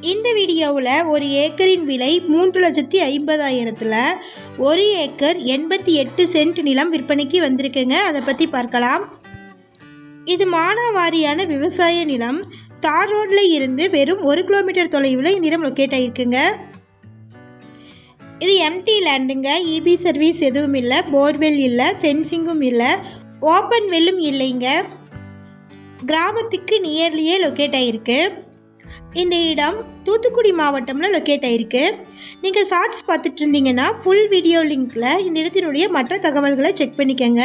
இந்த வீடியோவில் ஒரு ஏக்கரின் விலை மூன்று லட்சத்தி ஐம்பதாயிரத்தில் ஒரு ஏக்கர் எண்பத்தி எட்டு சென்ட் நிலம் விற்பனைக்கு வந்திருக்குங்க. அதை பற்றி பார்க்கலாம். இது மானாவாரியான விவசாய நிலம். தார் ரோட்ல இருந்து வெறும் ஒரு கிலோமீட்டர் தொலைவில் இந்த இடம் லொக்கேட் ஆகியிருக்குங்க இது எம்டி லேண்டுங்க இபி சர்வீஸ் எதுவும் இல்லை. போர்வெல் இல்லை. ஃபென்சிங்கும் இல்லை. ஓப்பன் வெல்லும் இல்லைங்க. கிராமத்துக்கு நியர்லியே லொக்கேட் ஆகிருக்கு இந்த இடம் தூத்துக்குடி மாவட்டமில் லொக்கேட் ஆகிருக்கு நீங்கள் ஷார்ட்ஸ் பார்த்துட்டு இருந்தீங்கன்னா ஃபுல் வீடியோ லிங்க்கில் இந்த இடத்தினுடைய மற்ற தகவல்களை செக் பண்ணிக்கோங்க.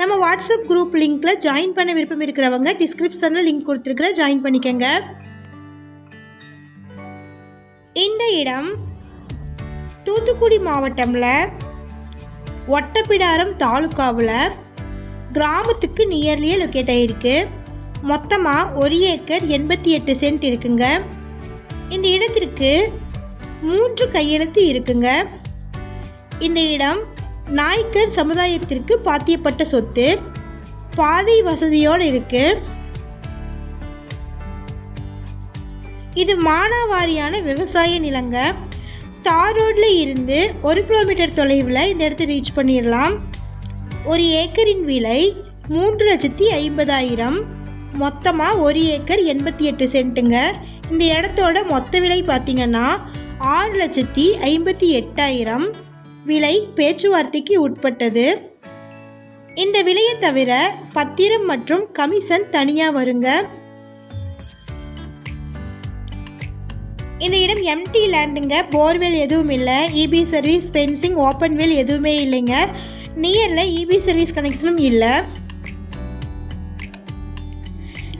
நம்ம வாட்ஸ்அப் குரூப் லிங்க்கில் ஜாயின் பண்ண விருப்பம் இருக்கிறவங்க டிஸ்கிரிப்ஷனில் லிங்க் கொடுத்துருக்குற ஜாயின் பண்ணிக்கோங்க. இந்த இடம் தூத்துக்குடி மாவட்டமில் ஒட்டப்பிடாரம் தாலுக்காவில் கிராமத்துக்கு நியர்லியே லொக்கேட் ஆகிருக்கு மொத்தமாக ஒரு ஏக்கர் எண்பத்தி எட்டு சென்ட் இருக்குங்க. இந்த இடத்திற்கு மூன்று கையெழுத்து இருக்குங்க. இந்த இடம் நாய்க்கர் சமுதாயத்திற்கு பாத்தியப்பட்ட சொத்து. பாதை வசதியோடு இருக்கு. இது மானாவாரியான விவசாய நிலங்க. தார் ரோட்டில் இருந்து ஒரு கிலோமீட்டர் தொலைவில் இந்த இடத்த ரீச் பண்ணிடலாம். ஒரு ஏக்கரின் விலை மூன்று லட்சத்தி ஐம்பதாயிரம். மொத்தமாக ஒரு ஏக்கர் எண்பத்தி எட்டு சென்ட்டுங்க. இந்த இடத்தோட மொத்த விலை பார்த்திங்கன்னா ஆறு லட்சத்தி ஐம்பத்தி எட்டாயிரம் விலை பேச்சுவார்த்தைக்கு உட்பட்டது. இந்த விலையை தவிர பத்திரம் மற்றும் கமிஷன் தனியாக வருங்க. இந்த இடம் எம்டி லேண்டுங்க போர்வெல் எதுவும் இல்லை. EB service fencing open well எதுவுமே இல்லைங்க. நியரில் இபி சர்வீஸ் கனெக்ஷனும் இல்லை.